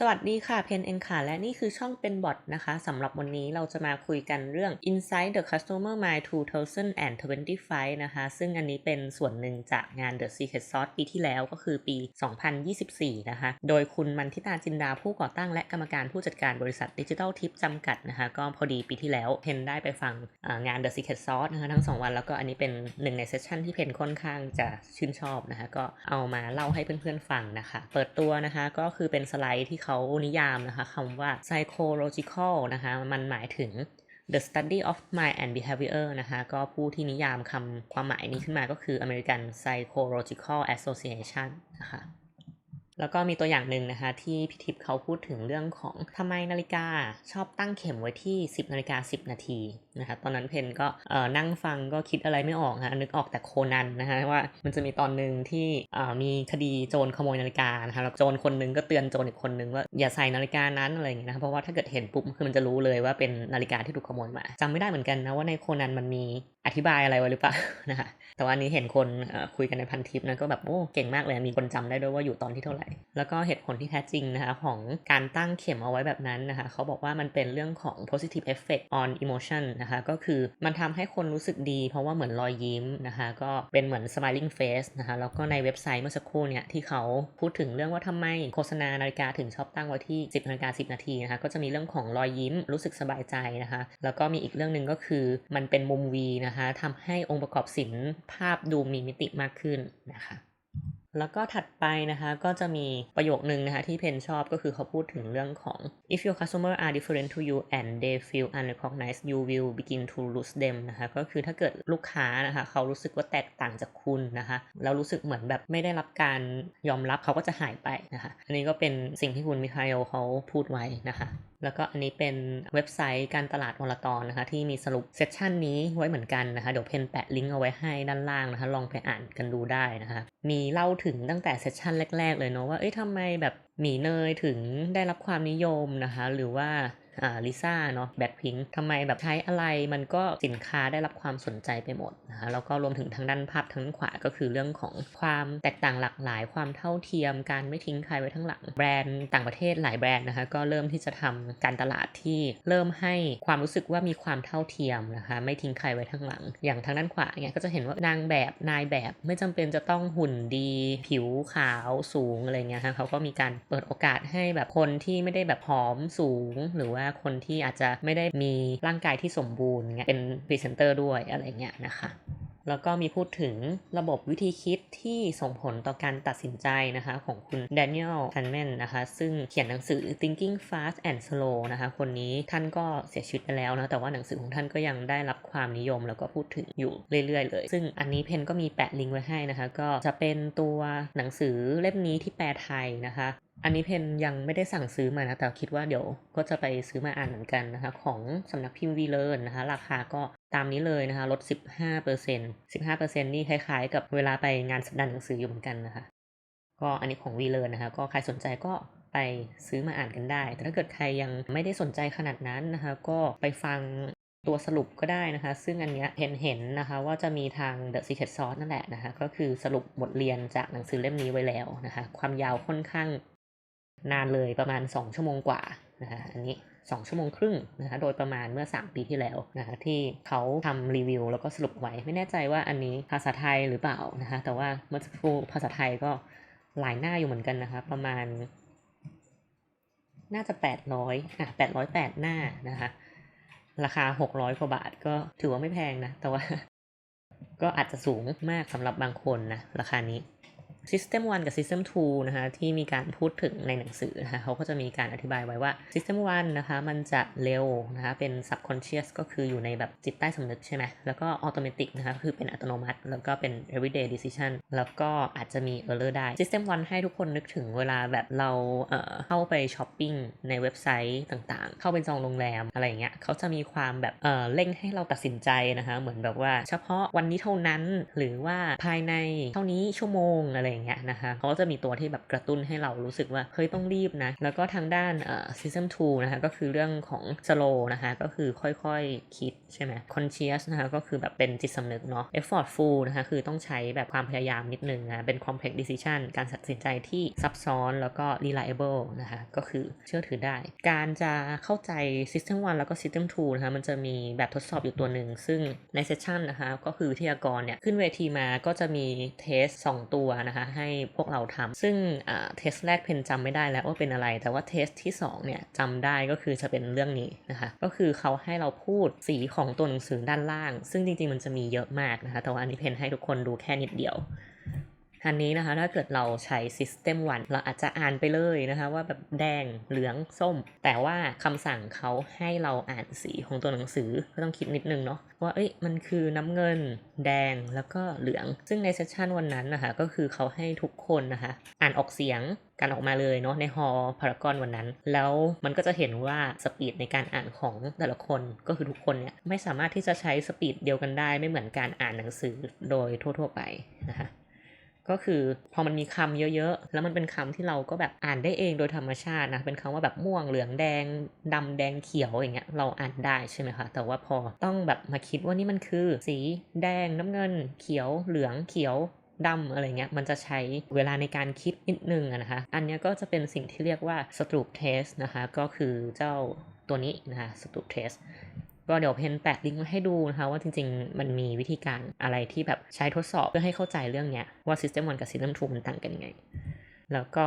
สวัสดีค่ะเพนเองค่ะ และนี่คือช่องเป็นบอทนะคะสำหรับวันนี้เราจะมาคุยกันเรื่อง Inside the Customer Mind 2025 นะคะ ซึ่งอันนี้เป็นส่วนหนึ่งจากงาน The Secret Sauce ปีที่แล้วก็คือปี 2024 นะคะ โดยคุณมันทิตาจินดาผู้ก่อตั้งและกรรมการผู้จัดการบริษัทดิจิทัลทิปจำกัดนะคะ ก็พอดีปีที่แล้วเพนได้ไปฟังงาน The Secret Sauce นะคะทั้ง 2 วันแล้วก็อันนี้เป็นหนึ่งในเซสชันที่เพนค่อนข้างจะชื่นชอบนะคะก็เอามาเล่าให้เพื่อนๆฟังนะคะ เปิดตัวนะคะก็คือเป็นสไลด์ที่เขานิยามนะคะคำว่า psychological นะคะมันหมายถึง The study of mind and behavior นะคะก็ผู้ที่นิยามคำความหมายนี้ขึ้นมาก็คือ American Psychological Association นะคะ แล้วก็มีตัวอย่างหนึ่งนะคะ ที่พี่ทิพย์เขาพูดถึงเรื่องของทำไมนาฬิกาชอบตั้งเข็มไว้ที่ 10นาฬิกา10 นาทีนะคะตอนนั้นเพนก็นั่งฟังก็คิดอะไรไม่ออกฮะนึกออกแต่โคนันนะคะว่ามันจะมีตอนหนึ่งที่มีคดีโจรขโมยนาฬิกานะคะแล้วโจรคนหนึงก็เตือนโจรอีกคนนึงว่าอย่าใส่นาฬิกานั้นอะไรอย่างเงี้ยนะคะเพราะว่าถ้าเกิดเห็นปุ๊บคือมันจะรู้เลยว่าเป็นนาฬิกาที่ถูกขโมยมาจำไม่ได้เหมือนกันนะว่าในโคนันมันมี อธิบายอะไรไว้หรือเปล่านะคะแต่ว่าอันนี้เห็นคนคุยกันในพันทิปนะก็แบบโอ้เก่งมากเลยมีคนจำได้ด้วยว่าอยู่ตอนที่เท่าไหร่ แล้วก็เหตุผลที่แท้จริงนะคะของการตั้งเข็มเอาไว้แบบนั้นนะคะเขาบอกว่ามันเป็นเรื่องของ positive effect on emotion นะคะก็คือมันทำให้คนรู้สึกดี เพราะว่าเหมือนรอยยิ้มนะคะก็เป็นเหมือน smiling face นะคะแล้วก็ในเว็บไซต์เมื่อสักครู่เนี่ยที่เขาพูดถึงเรื่องว่าทำไมโฆษณานาฬิกาถึงชอบตั้งไว้ที่ 10นาฬิกา10 นาทีนะคะก็จะมีเรื่องของรอยยิ้มรู้สึกสบายใจนะคะแล้วก็มีอีกเรื่องหนึ่งก็คือมันเป็นมุม V นะคะทำให้องค์ประกอบศิลป์ภาพดูมีมิติมากขึ้นนะคะ แล้วก็ถัดไปนะคะก็จะมีประโยคนึงนะคะที่เพนชอบก็คือเขาพูดถึงเรื่องของ if your customer are different to you and they feel unrecognized you will begin to lose them นะคะก็คือถ้าเกิดลูกค้านะคะเขารู้สึกว่าแตกต่างจากคุณนะคะแล้วรู้สึกเหมือนแบบไม่ได้รับการยอมรับเขาก็จะหายไปนะคะอันนี้ก็เป็นสิ่งที่คุณมิคาเอลเขาพูดไว้นะคะแล้วก็อันนี้เป็นเว็บไซต์การตลาดวลตอนนะคะ ที่มีสรุปเซสชันนี้ไว้เหมือนกันนะคะ เดี๋ยวเพนแปะลิงก์เอาไว้ให้ด้านล่างนะคะ ลองไปอ่านกันดูได้นะคะ มีเล่าถึงตั้งแต่เซสชันแรก ๆ เลยเนาะว่าเอ้ยทำไมแบบหมีเนยถึงได้รับความนิยมนะคะ หรือว่า อ่าลิซ่าเนาะแบ็คพิงทำไมแบบใช้อะไรมันก็สินค้าได้รับความสนใจไปหมดนะคะแล้วก็รวมถึงทางด้านภาพทางด้านขวาก็คือเรื่องของความแตกต่างหลากหลายความเท่าเทียม การไม่ทิ้งใครไว้ทั้งหลังแบรนด์ต่างประเทศหลายแบรนด์นะคะก็เริ่มที่จะทำการตลาดที่เริ่มให้ความรู้สึกว่ามีความเท่าเทียมนะคะไม่ทิ้งใครไว้ทั้งหลัง อย่างทางด้านขวาเนี่ยก็จะเห็นว่านางแบบนายแบบไม่จำเป็นจะต้องหุ่นดี ผิวขาวสูงอะไรเงี้ยฮะเขาก็มีการเปิดโอกาสให้แบบคนที่ไม่ได้แบบผอมสูงหรือว่าคนที่อาจจะไม่ได้มีร่างกายที่สมบูรณ์เป็นพรีเซนเตอร์ด้วยอะไรเงี้ยนะคะแล้วก็มีพูดถึงระบบวิธีคิดที่ส่งผลต่อการตัดสินใจนะคะ ของคุณ Daniel Kahneman นะคะ ซึ่งเขียนหนังสือ Thinking Fast and Slow นะคะ คนนี้ท่านก็เสียชีวิตไปแล้วนะ แต่ว่าหนังสือของท่านก็ยังได้รับความนิยมแล้วก็พูดถึงอยู่เรื่อยๆเลย ซึ่งอันนี้เพนก็มีแปะลิงก์ไว้ให้นะคะ ก็จะเป็นตัวหนังสือเล่มนี้ที่แปลไทยนะคะ อันนี้เพนยังไม่ได้สั่งซื้อมานะ แต่คิดว่าเดี๋ยวก็จะไปซื้อมาอ่านเหมือนกันนะคะ ของสำนักพิมพ์วีเลอร์นะคะ ราคาก็ตามนี้เลยนะคะ ลด 15% 15%นี่คล้ายๆ กับเวลาไปงานสัปดาห์หนังสืออยู่เหมือนกันนะคะ ก็อันนี้ของวีเลอร์นะคะ ก็ใครสนใจก็ไปซื้อมาอ่านกันได้ แต่ถ้าเกิดใครยังไม่ได้สนใจขนาดนั้นนะคะ ก็ไปฟังตัวสรุปก็ได้นะคะ ซึ่งอันเนี้ยเห็นเห็นนะคะว่าจะมีทาง The Secret Sauce นั่นแหละนะคะ ก็คือสรุปบทเรียนจากหนังสือเล่มนี้ไว้แล้วนะคะ ความยาวค่อนข้าง นานเลยประมาณ 2 ชั่วโมงกว่านะคะอันนี้ 2 ชั่วโมงครึ่งนะคะโดยประมาณเมื่อ 3 ปีที่แล้วนะคะที่เขาทำรีวิวแล้วก็สรุปไว้ไม่แน่ใจว่าอันนี้ภาษาไทยหรือเปล่านะคะแต่ว่าเมื่อสักครู่ภาษาไทยก็หลายหน้าอยู่เหมือนกันนะคะประมาณ น่าจะ 800อะ808 หน้านะคะราคา 600กว่าบาทก็ถือว่าไม่แพงนะ แต่ว่าก็อาจจะสูงมากสำหรับบางคนนะ ราคานี้ System 1 กับ System 2 นะคะที่มีการพูดถึงในหนังสือนะคะเขาก็จะมีการอธิบายไว้ว่า System 1 นะคะมันจะเร็วนะคะเป็น subconscious ก็คืออยู่ในแบบจิตใต้สำนึกใช่ไหมแล้วก็ automatic นะคะคือเป็นอัตโนมัติ แล้วก็เป็น everyday decision แล้วก็อาจจะมี error ได้ System 1 ให้ทุกคนนึกถึงเวลาแบบเราเอ่อเข้าไปช้อปปิ้งในเว็บไซต์ต่างๆ เข้าไปจองโรงแรมอะไรอย่างเงี้ยเขาจะมีความแบบเอ่อเร่งให้เราตัดสินใจนะคะเหมือนแบบว่า เฉพาะวันนี้เท่านั้นหรือว่าภายในเท่านี้ชั่วโมงอะไรอย่างเงี้ยนะคะเขาก็จะมีตัวที่แบบกระตุ้นให้เรารู้สึกว่าเฮ้ยต้องรีบนะ แล้วก็ทางด้านเอ่อ system 2นะคะก็คือเรื่องของ slow นะคะก็คือค่อยๆคิดใช่ไหม conscious นะคะก็คือแบบเป็นจิตสำนึกเนาะ effortful นะคะคือต้องใช้แบบความพยายามนิดนึงนะเป็น complex decision การตัดสินใจที่ซับซ้อนแล้วก็ reliable นะคะก็คือเชื่อถือได้ การจะเข้าใจ system 1 แล้วก็ system 2นะคะมันจะมีแบบทดสอบอยู่ตัวหนึ่ง ซึ่งในเซสชันนะคะก็คือวิทยากรเนี่ยขึ้นเวทีมาก็จะมีเทสสองตัวนะคะให้พวกเราทำซึ่งอ่าเทสแรกเพนจำไม่ได้แล้วว่าเป็นอะไร แต่ว่าเทสที่สองเนี่ยจำได้ก็คือจะเป็นเรื่องนี้นะคะก็คือเขาให้เราพูดสีของตัวหนังสือด้านล่าง ซึ่งจริงๆมันจะมีเยอะมากนะคะแต่ว่าอันนี้เพนให้ทุกคนดูแค่นิดเดียว อันนี้นะคะถ้าเกิดเราใช้ System 1 เราอาจจะอ่านไปเลยนะคะ ว่าแบบแดงเหลืองส้ม แต่ว่าคำสั่งเขาให้เราอ่านสีของตัวหนังสือก็ต้องคิดนิดนึงเนาะว่าเอ้ยมันคือน้ำเงิน แดงแล้วก็เหลือง ซึ่งในเซสชันวันนั้นนะคะ ก็คือเขาให้ทุกคนนะคะ อ่านออกเสียงกันออกมาเลยเนาะในฮอพารากอนวันนั้น แล้วมันก็จะเห็นว่าสปีดในการอ่านของแต่ละคนก็คือทุกคนเนี่ยไม่สามารถที่จะใช้สปีดเดียวกันได้ไม่เหมือนการอ่านหนังสือโดยทั่ว ๆ ไปนะคะ ก็คือพอมันมีคำเยอะๆ แล้วมันเป็นคำที่เราก็แบบอ่านได้เองโดยธรรมชาตินะ เป็นคำว่าแบบม่วงเหลืองแดงดำแดงเขียวอย่างเงี้ยเราอ่านได้ใช่ไหมคะ แต่ว่าพอต้องแบบมาคิดว่านี่มันคือ สีแดงน้ำเงิน เขียวเหลืองเขียวดำอะไรเงี้ยมันจะใช้เวลาในการคิดนิดนึงนะคะ อันนี้ก็จะเป็นสิ่งที่เรียกว่า stroop test นะคะ ก็คือเจ้าตัวนี้นะคะ stroop test ก็เดี๋ยวเพนแปะลิงก์ไว้ให้ดูนะคะว่าจริง ๆ มันมีวิธีการอะไรที่แบบใช้ทดสอบเพื่อให้เข้าใจเรื่องเนี้ยว่า System 1 กับ System 2 มันต่างกันยังไง แล้วก็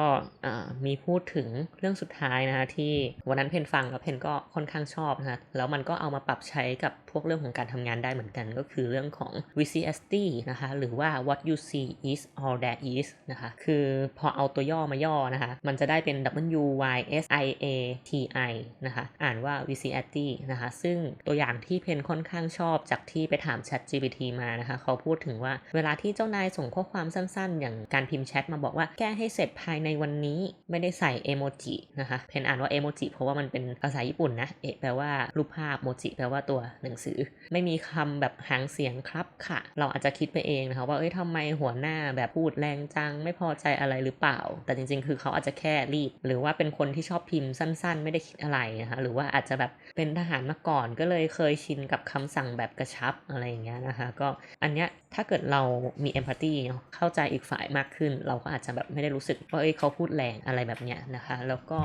มีพูดถึงเรื่องสุดท้ายนะคะที่วันนั้นเพนฟังแล้วเพนก็ค่อนข้างชอบนะคะแล้วมันก็เอามาปรับใช้กับพวกเรื่องของการทำงานได้เหมือนกัน ก็คือเรื่องของ VCST นะคะหรือว่า what you see is all there is นะคะคือพอเอาตัวย่อมาย่อนะคะมันจะได้เป็น W Y S I A T I นะคะอ่านว่า VCST นะคะซึ่งตัวอย่างที่เพนค่อนข้างชอบจากที่ไปถาม Chat GPT มานะคะเขาพูดถึงว่าเวลาที่เจ้านายส่งข้อความสั้นๆ อย่างการพิมพ์แชทมาบอกว่าแก้ให้เสร็จภายในวันนี้ไม่ได้ใส่เอโมจินะคะ เพนอ่านว่าเอโมจิเพราะว่ามันเป็นภาษาญี่ปุ่นนะ เอะแปลว่ารูปภาพโมจิแปลว่าตัวหนังสือ ไม่มีคำแบบหางเสียงครับค่ะ เราอาจจะคิดไปเองนะคะว่าเอ้ยทำไมหัวหน้าแบบพูดแรงจังไม่พอใจอะไรหรือเปล่า แต่จริงๆ คือเขาอาจจะแค่รีบ หรือว่าเป็นคนที่ชอบพิมพ์สั้นๆ ไม่ได้คิดอะไรนะคะหรือว่าอาจจะแบบเป็นทหารมาก่อนก็เลยเคยชินกับคำสั่งแบบกระชับอะไรอย่างเงี้ยนะคะก็อันเนี้ยถ้าเกิดเรามีเอมพัตตีเข้าใจอีกฝ่ายมากขึ้น เราก็อาจจะแบบไม่ได้รู้สึกว่าเอ้ยเขาพูดแรงอะไรแบบเนี้ยนะคะ แล้วก็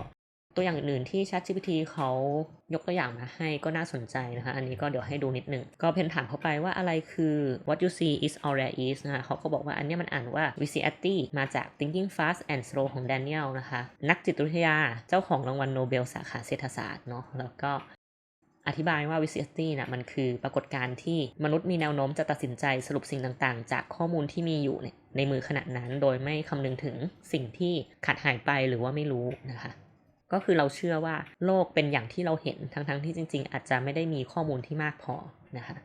ตัวอย่างอื่นที่ ChatGPT เขายกตัวอย่างมาให้ก็น่าสนใจนะคะ อันนี้ก็เดี๋ยวให้ดูนิดนึง ก็เพนถามเขาไปว่าอะไรคือ what you see is all there is นะคะเขาก็บอกว่าอันนี้มันอ่านว่า VCAT มาจาก Thinking Fast and Slow ของ Daniel นะคะ นักจิตวิทยาเจ้าของรางวัลโนเบลสาขาเศรษฐศาสตร์เนาะ แล้วก็ อธิบายว่า VCST นะมันคือปรากฏการณ์ที่มนุษย์มีแนวโน้มจะตัดสินใจสรุปสิ่งต่างๆ จากข้อมูลที่มีอยู่เนี่ยในมือขณะนั้น โดยไม่คำนึงถึงสิ่งที่ขาดหายไปหรือว่าไม่รู้นะคะก็คือเราเชื่อว่าโลกเป็นอย่างที่เราเห็นทั้งๆที่จริง ๆ อาจจะไม่ได้มีข้อมูลที่มากพอนะคะ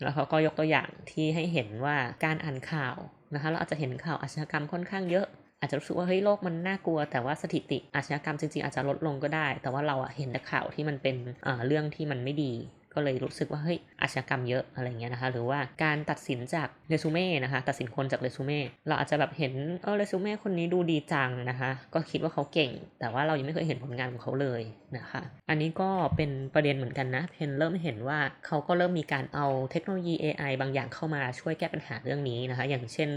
แล้วเขาก็ยกตัวอย่างที่ให้เห็นว่าการอ่านข่าวนะคะเราอาจจะเห็นข่าวอาชญากรรมค่อนข้างเยอะ อาจจะรู้สึกว่าเฮ้ยโลกมันน่ากลัว แต่ว่าสถิติอาชญากรรมจริงๆอาจจะลดลงก็ได้ แต่ว่าเราอะเห็นแต่ข่าวที่มันเป็นเอ่อเรื่องที่มันไม่ดี ก็เลยรู้สึกว่าเฮ้ยอาชญากรรมเยอะอะไรเงี้ยนะคะหรือว่าการตัดสินจากเรซูเม่นะคะตัดสินคนจากเรซูเม่เราอาจจะแบบเห็นเออเรซูเม่คนนี้ดูดีจังนะคะก็คิดว่าเขาเก่ง แต่ว่าเรายังไม่เคยเห็นผลงานของเขาเลยนะคะอันนี้ก็เป็นประเด็นเหมือนกันนะเพนเริ่มเห็นว่าเขาก็เริ่มมีการเอาเทคโนโลยี AI บางอย่างเข้ามาช่วยแก้ปัญหาเรื่องนี้นะคะอย่างเช่น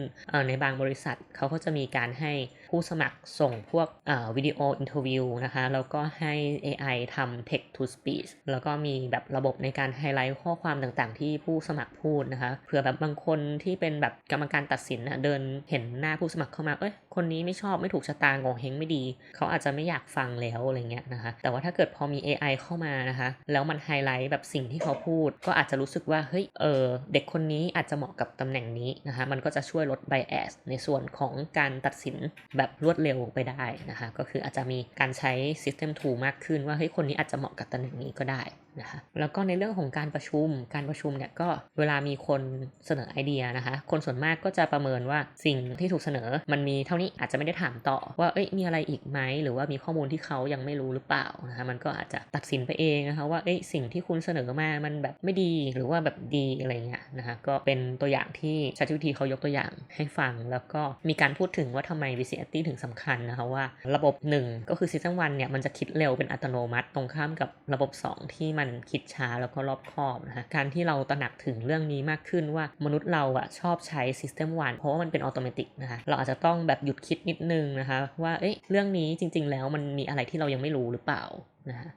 ในบางบริษัทเขาก็จะมีการให้ ผู้สมัครส่งพวกวิดีโออินเทอร์วิวนะคะ แล้วก็ให้ AI ทำ text to speech แล้วก็มีแบบระบบในการไฮไลท์ข้อความต่างๆ ที่ผู้สมัครพูดนะคะเผื่อแบบบางคนที่เป็นแบบกรรมการตัดสินนะเดินเห็นหน้าผู้สมัครเข้ามาเอ้ยคนนี้ไม่ชอบไม่ถูกชะตางงเฮงไม่ดี เขาอาจจะไม่อยากฟังแล้วอะไรเงี้ยนะคะแต่ว่าถ้าเกิดพอมี AI เข้ามานะคะ แล้วมันไฮไลท์แบบสิ่งที่เขาพูด ก็อาจจะรู้สึกว่าเฮ้ยเออเด็กคนนี้อาจจะเหมาะกับตำแหน่งนี้นะคะมันก็จะช่วยลด bias ในส่วนของการตัดสินแบบรวดเร็วไปได้นะคะก็คืออาจจะมีการใช้ system tool มากขึ้นว่าเฮ้ยคนนี้อาจจะเหมาะกับตำแหน่งนี้ก็ได้นะคะแล้วก็ในเรื่องของการประชุมการประชุมเนี่ยก็เวลามีคนเสนอไอเดียนะคะคนส่วนมากก็จะประเมินว่าสิ่งที่ถูกเสนอมันมีเท่านี้อาจจะไม่ได้ถามต่อว่าเอ้ยมีอะไรอีกไหมหรือว่ามีข้อมูลที่เขายังไม่รู้หรือเปล่านะคะมันก็อาจจะตัดสินไปเองนะคะว่าเอ้ยสิ่งที่คุณเสนอมามันแบบไม่ดีหรือว่าแบบดีอะไรเงี้ยนะคะก็เป็นตัวอย่างที่ ChatGPT เขายกตัวอย่างให้ฟัง แล้วก็มีการพูดถึงว่าทำไม VCT ถึงสำคัญนะคะว่าระบบหนึ่งก็คือ System 1เนี่ยมันจะคิดเร็วเป็นอัตโนมัติตรงข้ามกับระบบ 2 ที่มนคิดช้าแล้วก็รอบคอบนะคะการที่เราตระหนักถึงเรื่องนี้มากขึ้นว่ามนุษย์เราอะชอบใช้ System 1 เพราะว่ามันเป็นอัตโนมัตินะคะเราอาจจะต้องแบบหยุดคิดนิดนึงนะคะว่าเอ้ยเรื่องนี้จริง ๆ แล้วมันมีอะไรที่เรายังไม่รู้หรือเปล่านะคะ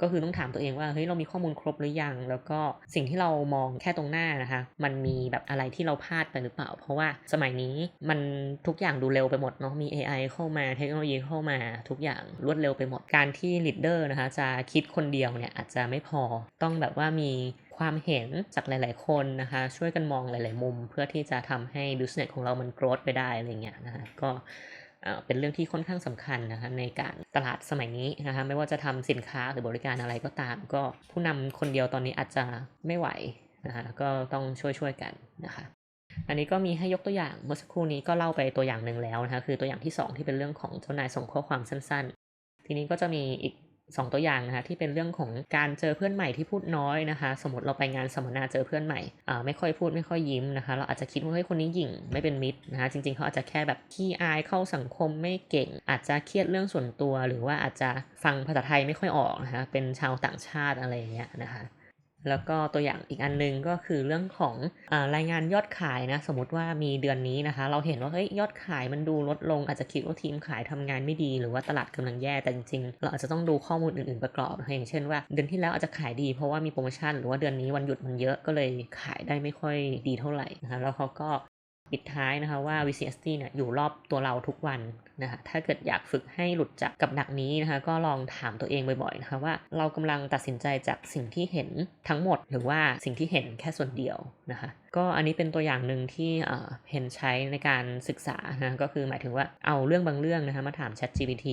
ก็คือต้องถามตัวเองว่าเฮ้ยเรามีข้อมูลครบหรือยัง แล้วก็สิ่งที่เรามองแค่ตรงหน้านะคะ มันมีแบบอะไรที่เราพลาดไปหรือเปล่า เพราะว่าสมัยนี้มันทุกอย่างดูเร็วไปหมดเนาะมี AI เข้ามาเทคโนโลยีเข้ามาทุกอย่างรวดเร็วไปหมดการที่ลีดเดอร์นะคะจะคิดคนเดียวเนี่ยอาจจะไม่พอต้องแบบว่ามีความเห็นจากหลาย ๆ คนนะคะ ช่วยกันมองหลาย ๆ มุม เพื่อที่จะทำให้ business ของเรามัน growth ไปได้อะไรเงี้ยนะคะก็ เป็นเรื่องที่ค่อนข้างสำคัญนะคะในการตลาดสมัยนี้นะคะไม่ว่าจะทำสินค้าหรือบริการอะไรก็ตาม ก็ผู้นำคนเดียวตอนนี้อาจจะไม่ไหวนะคะก็ต้องช่วยๆกันนะคะอันนี้ก็มีให้ยกตัวอย่างเมื่อสักครู่นี้ก็เล่าไปตัวอย่างหนึ่งแล้วนะคะคือตัวอย่างที่ 2 ที่เป็นเรื่องของเจ้านายส่งข้อความสั้นๆ ทีนี้ก็จะมีอีก 2 ตัวอย่างนะคะที่เป็นเรื่องของการเจอเพื่อนใหม่ที่พูดน้อยนะคะ สมมติเราไปงานสัมมนาเจอเพื่อนใหม่อ่าไม่ค่อยพูดไม่ค่อยยิ้มนะคะ เราอาจจะคิดว่าเฮ้ยคนนี้หยิ่งไม่เป็นมิตรนะคะจริงๆเขาอาจจะแค่แบบขี้อายเข้าสังคมไม่เก่ง อาจจะเครียดเรื่องส่วนตัว หรือว่าอาจจะฟังภาษาไทยไม่ค่อยออกนะคะเป็นชาวต่างชาติอะไรอย่างเงี้ยนะคะ แล้วก็ตัวอย่างอีกอันนึงก็คือเรื่องของอรายงานยอดขายนะ สมมติว่ามีเดือนนี้นะคะ เราเห็นว่าเฮ้ยยอดขายมันดูลดลง อาจจะคิดว่าทีมขายทำงานไม่ดี หรือว่าตลาดกำลังแย่แต่จริงๆเราอาจจะต้องดูข้อมูลอื่นๆประกอบนะอย่างเช่นว่าเดือนที่แล้วอาจจะขายดีเพราะว่ามีโปรโมชั่นหรือว่าเดือนนี้วันหยุดมันเยอะก็เลยขายได้ไม่ค่อยดีเท่าไหร่นะคะแล้วเขาก็ ปิดท้ายนะคะว่า VCST เนี่ยอยู่รอบตัวเราทุกวันนะคะถ้าเกิดอยากฝึกให้หลุดจากกับดักนี้นะคะก็ลองถามตัวเองบ่อยๆนะคะว่าเรากำลังตัดสินใจจากสิ่งที่เห็นทั้งหมด หรือว่าสิ่งที่เห็นแค่ส่วนเดียวนะคะก็อันนี้เป็นตัวอย่างหนึ่งที่เห็นใช้ในการศึกษานะก็คือหมายถึงว่าเอาเรื่องบางเรื่องนะคะมาถาม ChatGPT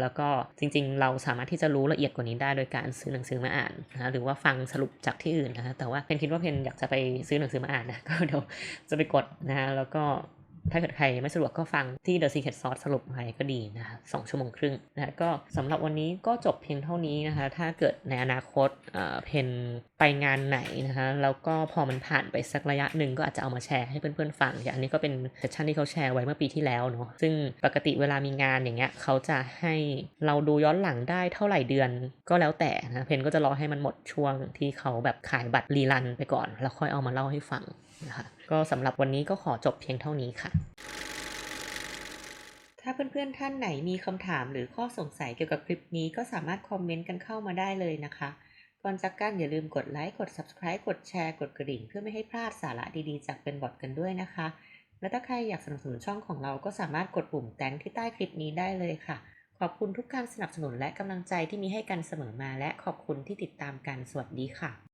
แล้วก็จริงๆ เราสามารถที่จะรู้ละเอียดกว่านี้ได้โดยการซื้อหนังสือมาอ่านนะหรือว่าฟังสรุปจากที่อื่นนะแต่ว่าเพนคิดว่าเพนอยากจะไปซื้อหนังสือมาอ่านนะก็เดี๋ยวจะไปกดนะฮะแล้วก็ ถ้าเกิดใครไม่สะดวกก็ฟังที่ The Secret Sauce สรุปไปก็ดีนะคะสองชั่วโมงครึ่งนะก็สำหรับวันนี้ก็จบเพียงเท่านี้นะคะ ถ้าเกิดในอนาคตเพนไปงานไหนนะคะ แล้วก็พอมันผ่านไปสักระยะหนึ่งก็อาจจะเอามาแชร์ให้เพื่อนๆฟังอย่างอันนี้ก็เป็นเซสชันที่เขาแชร์ไว้เมื่อปีที่แล้วเนาะซึ่งปกติเวลามีงานอย่างเงี้ยเขาจะให้เราดูย้อนหลังได้เท่าไหร่เดือนก็แล้วแต่นะเพนก็จะรอให้มันหมดช่วงที่เขาแบบขายบัตรรีรันไปก่อน แล้วค่อยเอามาเล่าให้ฟังนะคะก็สำหรับวันนี้ก็ขอจบเพียงเท่านี้ค่ะถ้าเพื่อนๆท่านไหนมีคำถามหรือข้อสงสัยเกี่ยวกับคลิปนี้ก็สามารถคอมเมนต์กันเข้ามาได้เลยนะคะ ก่อนจากกันอย่าลืมกดไลค์กด Subscribe กดแชร์กดกระดิ่ง เพื่อไม่ให้พลาดสาระดีๆ จากเป็นบอทกันด้วยนะคะ และถ้าใครอยากสนับสนุนช่องของเราก็สามารถกดปุ่มแตงที่ใต้คลิปนี้ได้เลยค่ะ ขอบคุณทุกการสนับสนุนและกำลังใจที่มีให้กันเสมอมาและขอบคุณที่ติดตามกันสวัสดีค่ะ